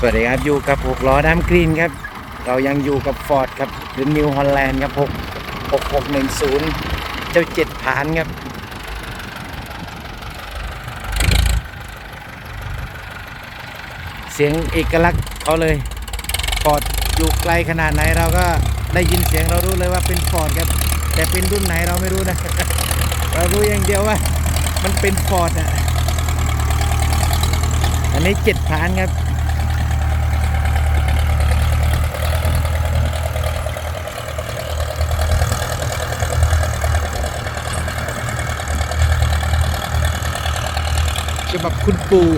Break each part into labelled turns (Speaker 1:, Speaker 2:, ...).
Speaker 1: สวัสดีครับ อยู่กับหกล้อดำกรีนครับ เรายังอยู่กับฟอร์ดครับหรือนิวฮอลแลนด์ครับหกหกหนึ่งศูนย์เจ้าเจ็ดผานครับ เสียงเอกลักษณ์เขาเลย ฟอร์ดอยู่ไกลขนาดไหนเราก็ได้ยินเสียงเรารู้เลยว่าเป็นฟอร์ดครับ แต่เป็นรุ่นไหนเราไม่รู้นะ เรารู้อย่างเดียวว่า มันเป็นฟอร์ดอะ อันนี้เจ็ดผานครับ ฉบับคุณปู่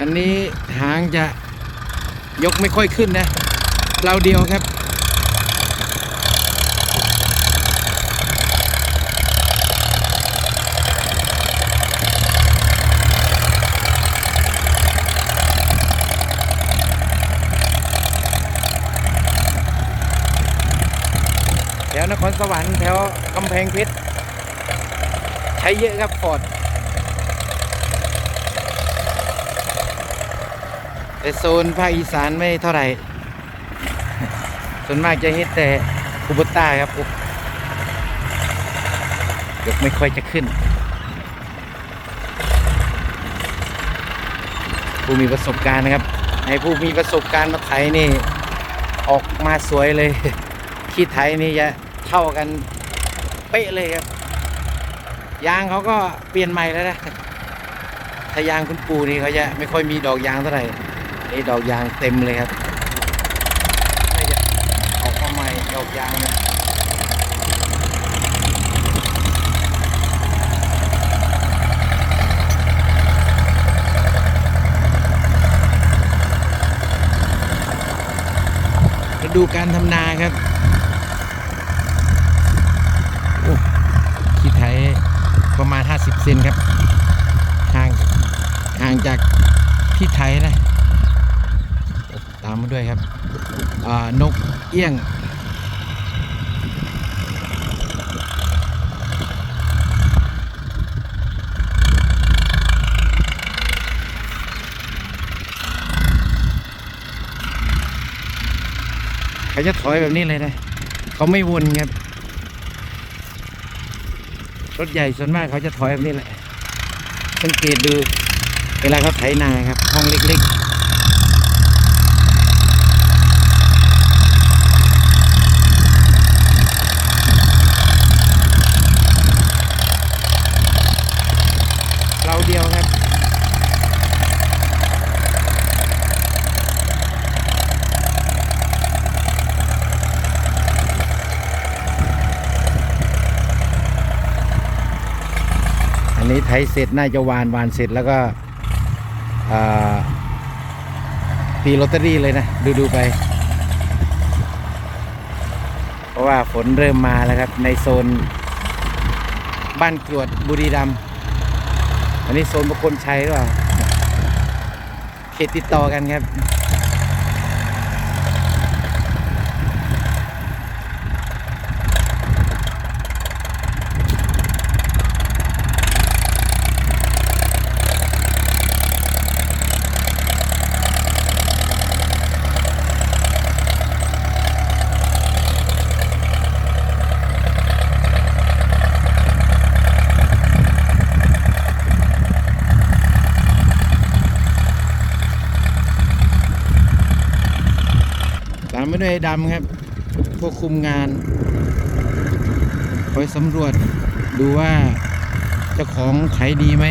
Speaker 1: อันนี้หางจะยกไม่ค่อยขึ้นนะเราเดียวครับ วนครสวรรค์แถวกำแพงเพชรใช้เยอะครับฟอร์ดแต่โซนภาคอีสานไม่เท่าไหร่ ส่วนมากจะเฮ็ดแต่คูบต้าครับอุ๊ยยกไม่ค่อยจะขึ้น ผู้มีประสบการณ์นะครับ ให้ผู้มีประสบการณ์มาไถนี่ ออกมาสวยเลย ขี้ไถนี่จะ เท่ากันเป๊ะเลยครับ ยางเขาก็เปลี่ยนใหม่แล้วนะถ้ายางคุณปู่นี่เขาจะไม่ค่อยมีดอกยางเท่าไหร่นี่ดอกยางเต็มเลยครับน่าจะออกมาใหม่ดอกยางนะมาดูการทำนาครับโอ้ขี้ไถประมาณ 50 เซนครับ ห่างห่าง จากที่ไถนะ ตามมาด้วยครับนกเอี้ยง เขาจะถอยแบบนี้เลยนะ เขาไม่วนครับ รถใหญ่ส่วนมากเขาจะถอยแบบนี้แหละ สังเกตดู เวลาเขาไถนาครับ ห้องเล็กๆเราเดียวครับอันนี้ไถเสร็จน่าจะวานวานเสร็จแล้วก็ ปีลอตเตอรี่เลยนะ ดูดูไป เพราะว่าฝนเริ่มมาแล้วครับ ในโซนบ้านกรวดบุรีรัมย์อันนี้โซนประคนชัยหรือเปล่าเขตติดต่อกันครับ ไม่ด้วยดำครับควบคุมงานคอยสำรวจดูว่าเจ้าของไถดีไหม